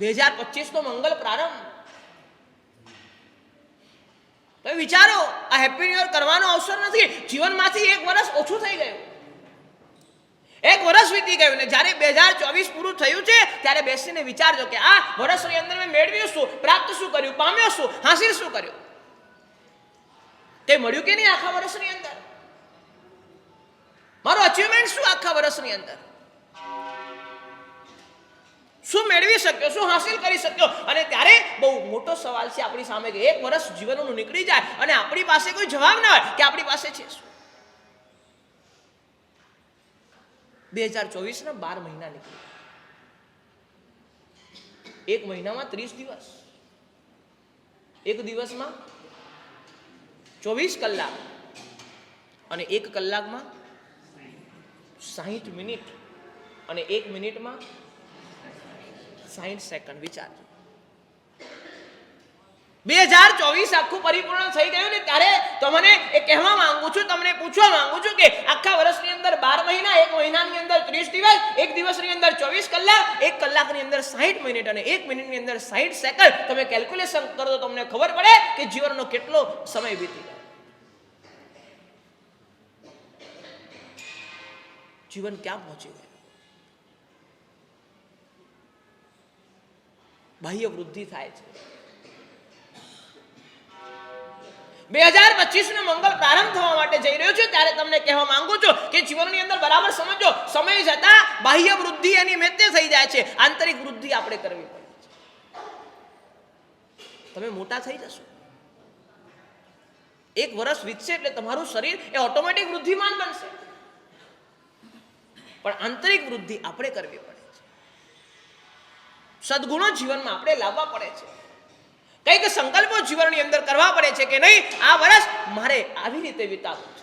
બે હજાર પચીસનો મંગલ પ્રારંભ. તમે વિચારો, આ હેપી ન્યુ યર કરવાનો અવસર નથી. જીવનમાંથી એક વર્ષ ઓછું થઈ ગયું. એક વર્ષ વીતી ગયું ને જ્યારે બે હજાર ચોવીસ પૂરું થયું છે, ત્યારે બેસીને વિચારજો કે આ વર્ષની અંદર મેં મેળવ્યું શું, પ્રાપ્ત શું કર્યું, પામ્યો શું, હાસિલ શું કર્યું? તે મળ્યું કે નહીં આખા વર્ષની અંદર? મારું અચીવમેન્ટ શું આખા વર્ષની અંદર? શું મેળવી શક્યો, શું હાસિલ કરી શક્યો? અને ત્યારે બહુ મોટો સવાલ છે આપણી સામે કે એક વર્ષ જીવનનું નીકળી જાય અને આપણી પાસે કોઈ જવાબ ના હોય કે આપણી પાસે છે શું? બે હજાર ચોવીસના બાર મહિના નીકળી. એક મહિનામાં ત્રીસ દિવસ. એક દિવસમાં ચોવીસ કલાક. અને એક કલાકમાં સાહીઠ મિનિટ. અને એક મિનિટમાં સાહીઠ સેકન્ડ વિચારજો. બે હજાર ચોવીસ આખું પરિપૂર્ણ થઈ ગયું ને ત્યારે તમને એ કહેવા માંગુ છું, તમને પૂછવા માંગુ છું કે આખા વર્ષની અંદર બાર મહિના, એક મહિનાની અંદર ત્રીસ દિવસ, એક દિવસની અંદર ચોવીસ કલાક, એક કલાકની અંદર સાહીઠ મિનિટ અને એક મિનિટની અંદર સાહીઠ સેકન્ડ તમે કેલ્ક્યુલેશન કરો તો તમને ખબર પડે કે જીવનનો કેટલો સમય વીતી ગયો. જીવન ક્યાં પહોંચી ગયું? બાહ્ય વૃદ્ધિ થાય છે. બે હજાર પચીસ નો મંગળ પ્રારંભ થવા માટે જઈ રહ્યો છે, ત્યારે તમને કહેવા માંગુ છું કે જીવનની અંદર બરાબર સમજો, સમય જતા બાહ્ય વૃદ્ધિ એની મેતે થઈ જાય છે. આંતરિક વૃદ્ધિ આપણે કરવી પડે છે. તમે મોટા થઈ જશો. એક વર્ષ વીતશે એટલે તમારું શરીર એ ઓટોમેટિક વૃદ્ધિમાન બનશે. પણ આંતરિક વૃદ્ધિ આપણે કરવી પડે. સદગુણો જીવનમાં આપણે લાવવા પડે છે. કંઈક સંકલ્પો જીવનની અંદર કરવા પડે છે કે નહીં, આ વર્ષ મારે આવી રીતે વિતાવવું છે.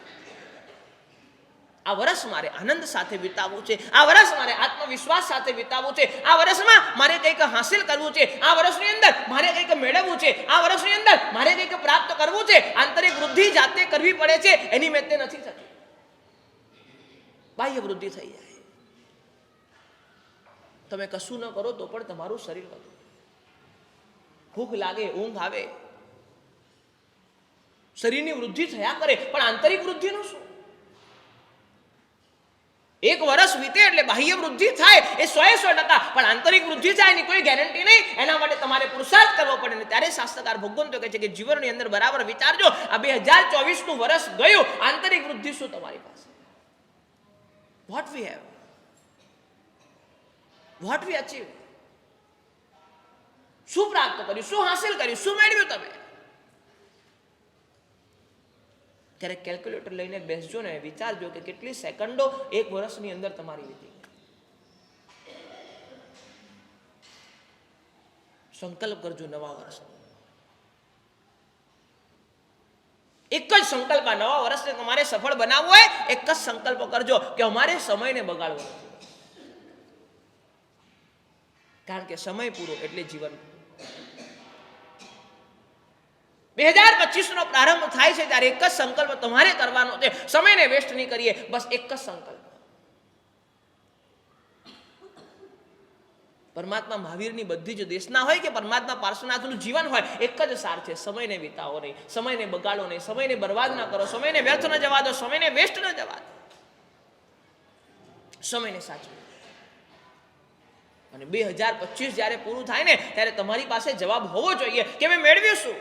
આ વર્ષ મારે આનંદ સાથે વિતાવવું છે. આ વર્ષ મારે આત્મવિશ્વાસ સાથે વિતાવવું છે. આ વર્ષમાં મારે કંઈક હાંસિલ કરવું છે. આ વર્ષની અંદર મારે કંઈક મેળવવું છે. આ વર્ષની અંદર મારે કંઈક પ્રાપ્ત કરવું છે. આંતરિક વૃદ્ધિ જાતે કરવી પડે છે. એની મેં તે નથી થતી. બાહ્ય વૃદ્ધિ થઈ જાય. તમે કશું ન કરો તો પણ તમારું શરીર વધુ. ભૂખ લાગે, ઊંઘ આવે. શરીરની વૃદ્ધિ થયા કરે, પણ આંતરિક વૃદ્ધિનું શું? એક વર્ષ વીતે એટલે બાહ્ય વૃદ્ધિ થાય, એ સો એ સો ટકા. પણ આંતરિક વૃદ્ધિ થાય એની કોઈ ગેરંટી નહીં. એના માટે તમારે પુરુષાર્થ કરવો પડે ને ત્યારે શાસ્ત્રકાર ભગવંતો કહે છે કે જીવનની અંદર બરાબર વિચારજો, આ બે હજાર ચોવીસનું વર્ષ ગયું, આંતરિક વૃદ્ધિ શું તમારી પાસે? What we have what we achieve શું પ્રાપ્ત કર્યું? શું હાંસિલ કર્યું? શું મેળવ્યું તમે? ત્યારે કેલ્ક્યુલેટર લઈને બેસજો ને, વિચારજો કે કેટલી સેકન્ડો એક વર્ષની અંદર તમારી વીતી સંકલ્પ કરજો નવા વર્ષ એક જ સંકલ્પ નવા વર્ષને તમારે સફળ બનાવવું હોય, એક જ સંકલ્પ કરજો કે અમારે સમયને બગાડવો નથી. કારણ કે સમય પૂરો એટલે જીવન. બે હજાર પચીસ નો પ્રારંભ થાય છે ત્યારે એક જ સંકલ્પ તમારે કરવાનો છે. સમયને વેસ્ટ નહીં કરીએ, બસ એક જ સંકલ્પ. પરમાત્મા મહાવીરની બધી જ દેશના હોય કે પરમાત્મા પાર્શ્વનાથનું જીવન હોય, એક જ સાર છે, સમયને વિતાવો નહીં, સમયને બગાડો નહીં, સમયને બરબાદ ના કરો, સમયને વ્યર્થ ન જવા દો, સમયને વેસ્ટ ન જવા દો. સમયને સાચવો. અને બે હજાર પચીસ જ્યારે પૂરું થાય ને, ત્યારે તમારી પાસે જવાબ હોવો જોઈએ કે મેં મેળવ્યું શું?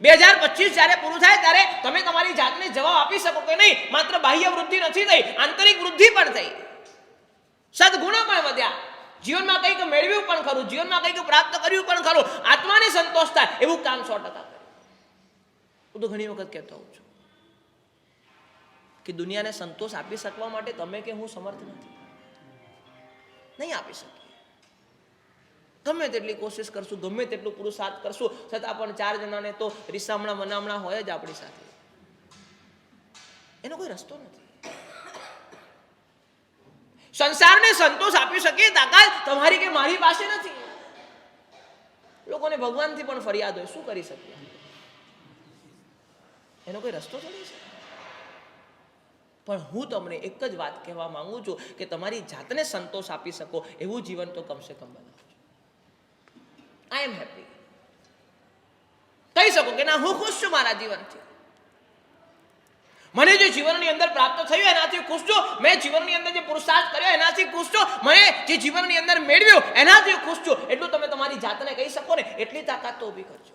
બે હજાર પચીસ જ્યારે પૂરું થાય, ત્યારે તમે તમારી જાતને જવાબ આપી શકો કે નહીં. માત્ર બાહ્ય વૃદ્ધિ નથી થઈ, આંતરિક વૃદ્ધિ પણ થઈ. સદગુણો પણ વધ્યા. જીવનમાં કંઈક મેળવ્યું પણ ખરું, જીવનમાં કંઈક પ્રાપ્ત કર્યું પણ ખરું. આત્માને સંતોષ થાય, એવું કામ સો ટકા હું તો ઘણી વખત કહેતો હોઉં છું કે દુનિયાને સંતોષ આપી શકવા માટે તમે કે હું સમર્થ નથી? નહીં આપી શકીએ. ગમે તેટલી કોશિશ કરશું, ગમે તેટલું પુરુષાર્થ કરશું, છતાં પણ ચાર જણાને તો રીસામણા મનામણા હોય જ આપણી સાથે. એનો કોઈ રસ્તો નથી. સંસારને સંતોષ આપી શકીએ તાકાત તમારી કે મારી પાસે નથી. લોકોને ભગવાનથી પણ ફરિયાદ હોય, શું કરી શકીએ એનો કોઈ રસ્તો થોડી છે પણ હું તમને એક જ વાત કહેવા માંગુ છું કે તમારી જાતને સંતોષ આપી શકો, એવું જીવન તો કમસે કમ બનાવો. આઈ એમ હેપી કહી શકો કે ના, હું ખુશ છું મારા જીવનથી. મને જે જીવનની અંદર પ્રાપ્ત થયું, એનાથી ખુશ છું. મેં જીવનની અંદર જે પુરુષાર્થ કર્યો, એનાથી ખુશ છું. મને જે જીવનની અંદર મેળવ્યો, એનાથી ખુશ છું. એટલું તમે તમારી જાતને કહી શકો ને, એટલી તાકાત તો ઊભી કરજો.